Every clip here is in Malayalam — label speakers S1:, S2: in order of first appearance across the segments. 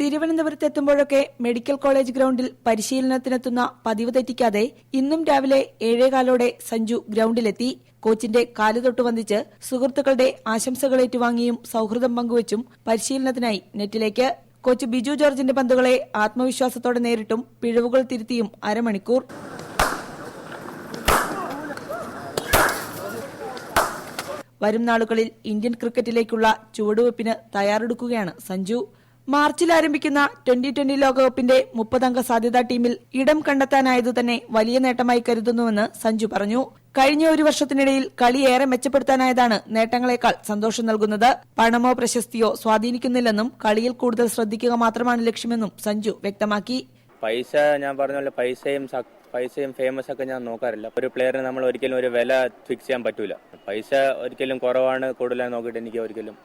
S1: തിരുവനന്തപുരത്ത് എത്തുമ്പോഴൊക്കെ മെഡിക്കൽ കോളേജ് ഗ്രൗണ്ടിൽ പരിശീലനത്തിനെത്തുന്ന പതിവ് തെറ്റിക്കാതെ ഇന്നും രാവിലെ ഏഴേകാലോടെ സഞ്ജു ഗ്രൗണ്ടിലെത്തി കോച്ചിന്റെ കാലുതൊട്ട് വന്ദിച്ച് സുഹൃത്തുക്കളുടെ ആശംസകൾ ഏറ്റുവാങ്ങിയും സൌഹൃദം പങ്കുവച്ചും പരിശീലനത്തിനായി നെറ്റിലേക്ക്. കോച്ച് ബിജു ജോർജിന്റെ പന്തുകളെ ആത്മവിശ്വാസത്തോടെ നേരിട്ടും പിഴവുകൾ തിരുത്തിയും അരമണിക്കൂർ. വരും നാളുകളിൽ ഇന്ത്യൻ ക്രിക്കറ്റിലേക്കുള്ള ചുവടുവെപ്പിന് തയ്യാറെടുക്കുകയാണ് സഞ്ജു. മാർച്ചിൽ ആരംഭിക്കുന്ന ട്വന്റി ട്വന്റി ലോകകപ്പിന്റെ മുപ്പതംഗ സാധ്യതാ ടീമിൽ ഇടം കണ്ടെത്താനായതു തന്നെ വലിയ നേട്ടമായി കരുതുന്നുവെന്ന് സഞ്ജു പറഞ്ഞു. കഴിഞ്ഞ ഒരു വർഷത്തിനിടയിൽ കളി ഏറെ മെച്ചപ്പെടുത്താനായതാണ് നേട്ടങ്ങളെക്കാൾ സന്തോഷം നൽകുന്നത്. പണമോ പ്രശസ്തിയോ സ്വാധീനിക്കുന്നില്ലെന്നും കളിയിൽ കൂടുതൽ ശ്രദ്ധിക്കുക മാത്രമാണ് ലക്ഷ്യമെന്നും സഞ്ജു വ്യക്തമാക്കി.
S2: പൈസ ഞാൻ പറഞ്ഞ പോലെ പൈസയും പൈസയും ഫേമസ് ഒക്കെ ഞാൻ നോക്കാറില്ല. ഒരു പ്ലെയറിന് നമ്മൾ ഒരിക്കലും ഒരു വില ഫിക്സ് ചെയ്യാൻ പറ്റൂല. പൈസ ഒരിക്കലും കുറവാണ് കൂടുതലായി നോക്കിയിട്ട് എനിക്ക് ഒരിക്കലും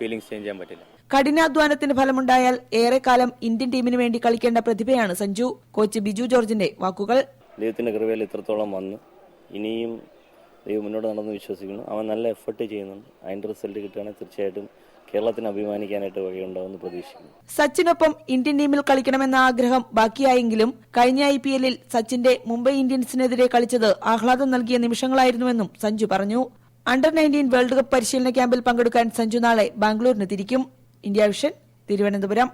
S2: ഫീലിംഗ്സ് ചേഞ്ച് ചെയ്യാൻ പറ്റില്ല.
S1: കഠിനാധ്വാനത്തിന് ഫലമുണ്ടായാൽ ഏറെക്കാലം ഇന്ത്യൻ ടീമിന് വേണ്ടി കളിക്കേണ്ട പ്രതിഭയാണ് സഞ്ജു. കോച്ച് ബിജു ജോർജിന്റെ വാക്കുകൾ.
S3: ദൈവത്തിന്റെ കൃപയിൽ ഇത്രത്തോളം വന്ന് ഇനിയും ദൈവം മുന്നോട്ട് നടന്ന് വിശ്വസിക്കുന്നു. അവൻ നല്ല എഫർട്ട് ചെയ്യുന്നുണ്ട്. അതിന്റെ റിസൾട്ട് കിട്ടുകയാണെങ്കിൽ തീർച്ചയായിട്ടും കേരളത്തിന് അഭിമാനിക്കാനായിട്ട് വഴിയുണ്ടാവുമെന്ന് പ്രതീക്ഷിക്കുന്നു.
S1: സച്ചിനൊപ്പം ഇന്ത്യൻ ടീമിൽ കളിക്കണമെന്ന ആഗ്രഹം ബാക്കിയായെങ്കിലും കഴിഞ്ഞ ഐ പി എല്ലിൽ സച്ചിന്റെ മുംബൈ ഇന്ത്യൻസിനെതിരെ കളിച്ചത് ആഹ്ലാദം നൽകിയ നിമിഷങ്ങളായിരുന്നുവെന്നും സഞ്ജു പറഞ്ഞു. അണ്ടർ നയന്റീൻ വേൾഡ് കപ്പ് പരിശീലന ക്യാമ്പിൽ പങ്കെടുക്കാൻ സഞ്ജു നാളെ ബാംഗ്ലൂരിന് തിരിക്കും. India vision Thiruvananthapuram.